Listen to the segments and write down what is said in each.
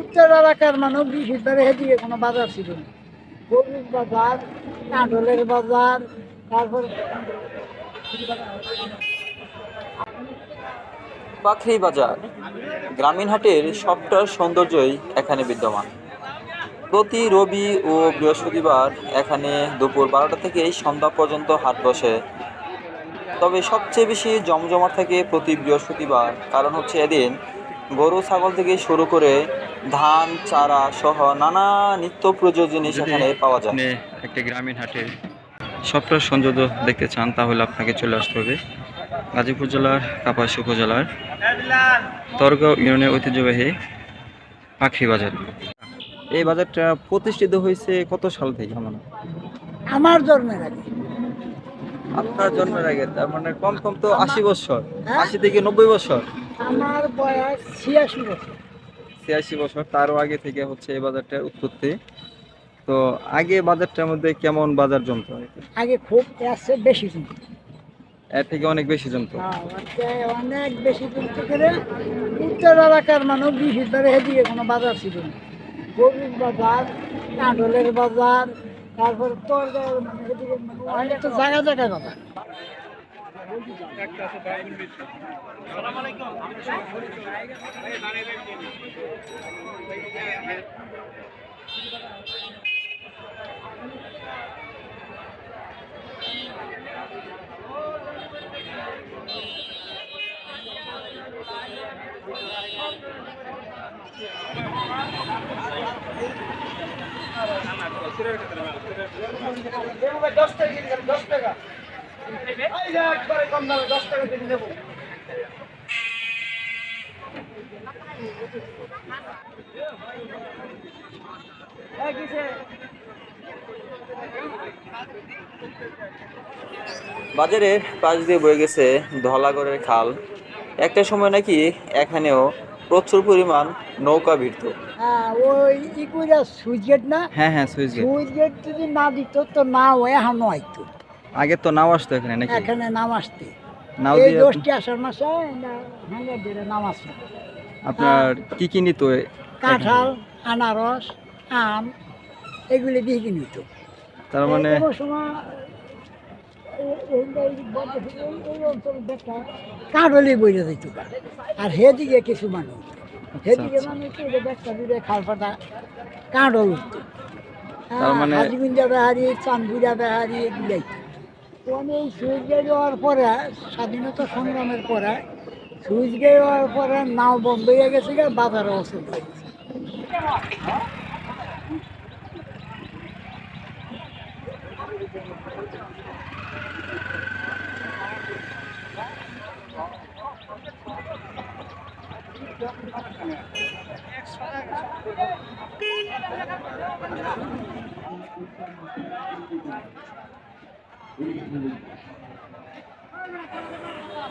উত্তর এলাকার মানুষ বিশেষ ধরে কোনো বাজার ছিল গরুর বাজার বাজার, তারপর পাখরি বাজার, গ্রামীণ হাটের সবটা সৌন্দর্যই এখানে বিদ্যমান। প্রতি রবি ও বৃহস্পতিবার এখানে দুপুর বারোটা থেকে সন্ধ্যা পর্যন্ত হাট বসে। তবে সবচেয়ে বেশি জমজমাট থাকে প্রতি বৃহস্পতিবার, কারণ হচ্ছে এদিন গরু ছাগল থেকে শুরু করে ধান চারা সহ নানা নিত্য প্রয়োজনীয় জিনিস এখানে পাওয়া যায়। একটা গ্রামীণ হাটে সবটা সৌন্দর্য দেখতে চান তাহলে আপনাকে চলে আসতে হবে গাজীপুর জেলার কাপাসী উপজেলার তরগাঁও ইউনিয়নের ঐতিহ্যবাহী পাখি বাজার। এই বাজারটা প্রতিষ্ঠিত হয়েছে কত সাল থেকে আমার আমার জন্মের আগে। আপনার জন্মের আগে তার মানে কম কম তো আশি বছর হ্যাঁ? আশি থেকে নব্বই বছর। আমার বয়স ছিয়াশি বছর। ছিয়াশি বছর তারও আগে থেকে হচ্ছে এই বাজারটার উৎপত্তি। তো আগে বাজারটার মধ্যে কেমন বাজার জমতো? আগে খুব আসছে বেশি কিন্তু এর থেকে অনেক বেশি জমতো? অনেক বেশি কিন্তু করে উত্তর এলাকার মানুষ বিশেষ ধরে এদিকে কোনো বাজার ছিল না। গরুর বাজার কাঁঠলের বাজার তারপর তোর মানে জায়গা জায়গা বাজার। দশ টাকা দশ টাকা। একবারে কম দামে দশ টাকা কেজি নেব বাজারের পাশ দিয়ে বয়ে গেছে ধলাগড়ের খাল। একটা সময় নাকি এখানেও প্রচুর পরিমাণ নৌকা ভিড়ত। হ্যাঁ ওই সুইচ গেট না? হ্যাঁ হ্যাঁ সুইচ গেট। সুইচ গেট যদি না দিত তো না হয়ে হানো আইতো। আগে তো নাও আসতো এখানে নাকি? এখানে নাম আসতে। নাও এই দিয়ে দশটি আসার মাসে হাঙ্গার নাম আসছে আপনার কি কি নিত কাঁঠাল আনারস আম এগুলি দিয়ে কিনিত তার মানে কাঁঠালি বইরে যেত আর হেদিকে কিছু মানুষ। হেদিকে আচ্ছা। মানুষ এই যে দেখা দিলে খাল পাতা উঠত। তার মানে- হাজিগুঞ্জা বেহারি চান্দুরা বেহারি এগুলাই। মানে এই সুইচ গেট হওয়ার পরে, স্বাধীনতা সংগ্রামের পরে, সুইচ গেট হওয়ার পরে নাও বন্ধ হয়ে গেছে বাজারে অসুখ হয়ে গেছে।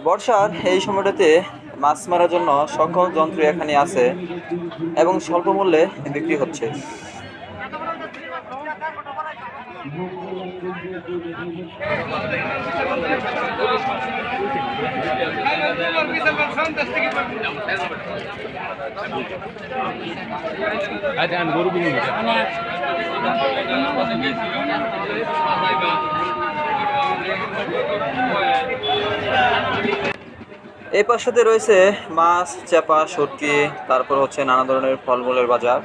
বর্ষার এই সময়টাতে মাছ মারার জন্য সকল যন্ত্র এখানে আছে এবং স্বল্প মূল্যে বিক্রি হচ্ছে। এই পাশাতে রয়েছে মাছ চাপা সটকি তারপর হচ্ছে নানা ধরনের ফলমূলের বাজার।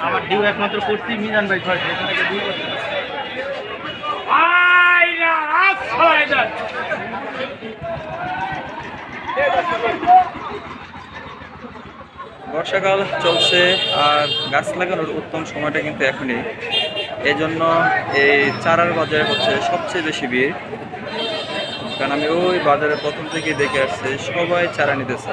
আমার ডিউ একমাত্র করছি মিজান ভাই ছয় বর্ষাকাল চলছে আর গাছ লাগানোর উত্তম সময়টা কিন্তু এখনই। এই জন্য এই চারার বাজারে হচ্ছে সবচেয়ে বেশি ভিড়। কারণ আমি ওই বাজারে প্রথম থেকে দেখে আসছি, সবাই চারা নিতেছে।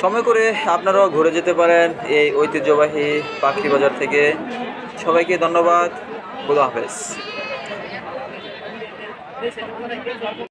সময় করে আপনারাও ঘুরে যেতে পারেন এই ঐতিহ্যবাহী পাখি বাজার থেকে। সবাইকে ধন্যবাদ। খুদা হাফেজ। de ser una